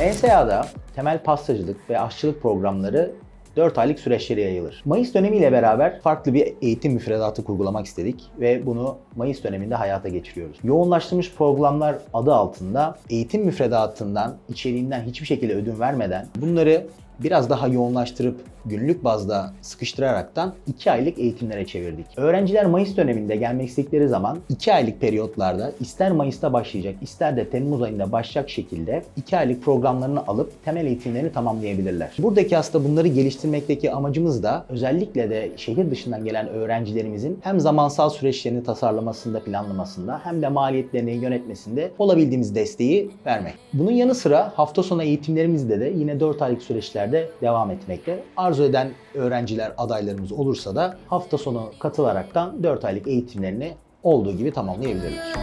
ESA'da temel pastacılık ve aşçılık programları 4 aylık süreçlere yayılır. Mayıs dönemiyle beraber farklı bir eğitim müfredatı kurgulamak istedik ve bunu Mayıs döneminde hayata geçiriyoruz. Yoğunlaştırılmış programlar adı altında eğitim müfredatından, içeriğinden hiçbir şekilde ödün vermeden bunları biraz daha yoğunlaştırıp günlük bazda sıkıştıraraktan 2 aylık eğitimlere çevirdik. Öğrenciler Mayıs döneminde gelmek istedikleri zaman 2 aylık periyotlarda ister Mayıs'ta başlayacak ister de Temmuz ayında başlayacak şekilde 2 aylık programlarını alıp temel eğitimlerini tamamlayabilirler. Buradaki aslında bunları geliştirmekteki amacımız da özellikle de şehir dışından gelen öğrencilerimizin hem zamansal süreçlerini tasarlamasında, planlamasında hem de maliyetlerini yönetmesinde olabildiğimiz desteği vermek. Bunun yanı sıra hafta sonu eğitimlerimizde de yine 4 aylık süreçlerde devam etmekte. Arzu eden öğrenciler, adaylarımız olursa da hafta sonu katılaraktan 4 aylık eğitimlerini olduğu gibi tamamlayabilirler.